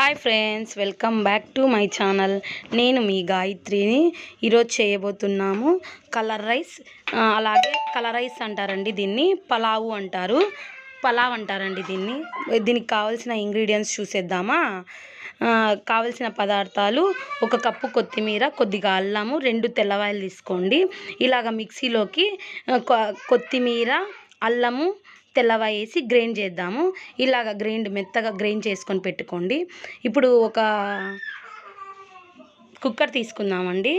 Hi friends welcome back to my channel నేను మీ గాయత్రిని ఈరోజు చేయబోతున్నాము. కలర్ రైస్ అలాగే కలర్ రైస్ అంటారండి దీన్ని. పలావు అంటారు. పలావ్ అంటారండి దీన్ని. దీనికి కావాల్సిన ఇంగ్రీడియంట్స్ చూసేద్దామా? కావలసిన పదార్థాలు ఒక కప్పు కొత్తిమీర కొద్దిగా అల్లము రెండు తెల్లవాయలు తీసుకోండి. ఇలాగ మిక్సీలోకి కొ- కొత్తిమీర అల్లము తెల్లవాయ వేసి గ్రైండ్ చేద్దాము. ఇలాగ గ్రైండ్ మెత్తగా గ్రైండ్ చేసుకొని పెట్టుకోండి. ఇప్పుడు ఒక కుక్కర్ తీసుకుందామండి.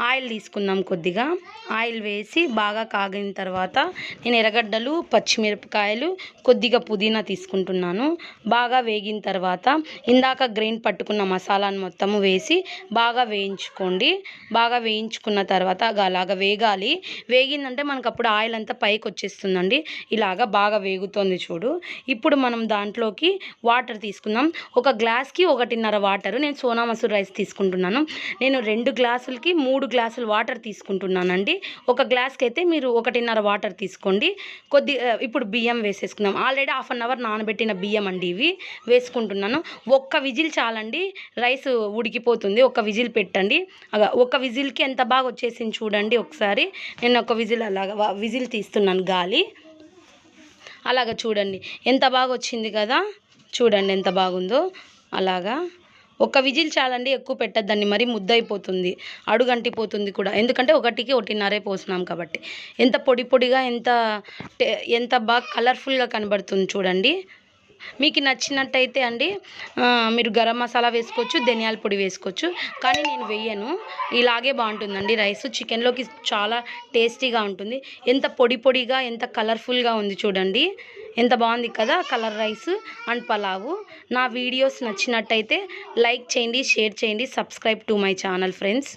ఆయిల్ తీసుకుందాం కొద్దిగా. ఆయిల్ వేసి బాగా కాగిన తర్వాత నేను ఎర్రగడ్డలు పచ్చిమిరపకాయలు కొద్దిగా పుదీనా తీసుకుంటున్నాను. బాగా వేగిన తర్వాత ఇందాక గ్రైండ్ పట్టుకున్న మసాలాను మొత్తము వేసి బాగా వేయించుకోండి. బాగా వేయించుకున్న తర్వాత అలాగ వేగాలి. వేగిందంటే మనకు అప్పుడు ఆయిల్ అంతా పైకి వచ్చేస్తుందండి. ఇలాగ బాగా వేగుతోంది చూడు. ఇప్పుడు మనం దాంట్లోకి వాటర్ తీసుకుందాం. ఒక గ్లాస్కి ఒకటిన్నర వాటర్. నేను సోనా మసూర్ రైస్ తీసుకుంటున్నాను. నేను రెండు గ్లాసులకి మూడు గ్లాసులు వాటర్ తీసుకుంటున్నానండి. ఒక గ్లాస్కి అయితే మీరు ఒకటిన్నర వాటర్ తీసుకోండి. కొద్ది ఇప్పుడు బియ్యం వేసేసుకున్నాం ఆల్రెడీ హాఫ్ అన్ అవర్ నానబెట్టిన బియ్యం అండి ఇవి. వేసుకుంటున్నాను. ఒక్క విజిల్ చాలండి. రైస్ ఉడికిపోతుంది. ఒక విజిల్ పెట్టండి. ఒక విజిల్కి ఎంత బాగా వచ్చేసింది చూడండి ఒకసారి. నేను ఒక విజిల్ అలాగా విజిల్ తీస్తున్నాను గాలి. అలాగ చూడండి. ఎంత బాగా వచ్చింది కదా. చూడండి ఎంత బాగుందో. అలాగా. ఒక విజిల్ చాలండి ఎక్కువ పెట్టద్దండి మరి ముద్ద అయిపోతుంది అడుగంటిపోతుంది కూడా. ఎందుకంటే ఒకటికి ఒకటిన్నరే పోసినాం కాబట్టి. ఎంత పొడి పొడిగా ఎంత టే- ఎంత బాగా కలర్ఫుల్గా కనబడుతుంది చూడండి. మీకు నచ్చినట్టయితే అండి మీరు గరం మసాలా వేసుకోవచ్చు ధనియాల పొడి వేసుకోవచ్చు. కానీ నేను వెయ్యను ఇలాగే బాగుంటుందండి రైస్. చికెన్లోకి చాలా టేస్టీగా ఉంటుంది. ఎంత పొడి పొడిగా ఎంత కలర్ఫుల్గా ఉంది చూడండి. ఎంత బాగుంది కదా కలర్ రైస్ అండ్ పలావు. నా వీడియోస్ నచ్చినట్టయితే లైక్ చేయండి షేర్ చేయండి subscribe to my channel friends.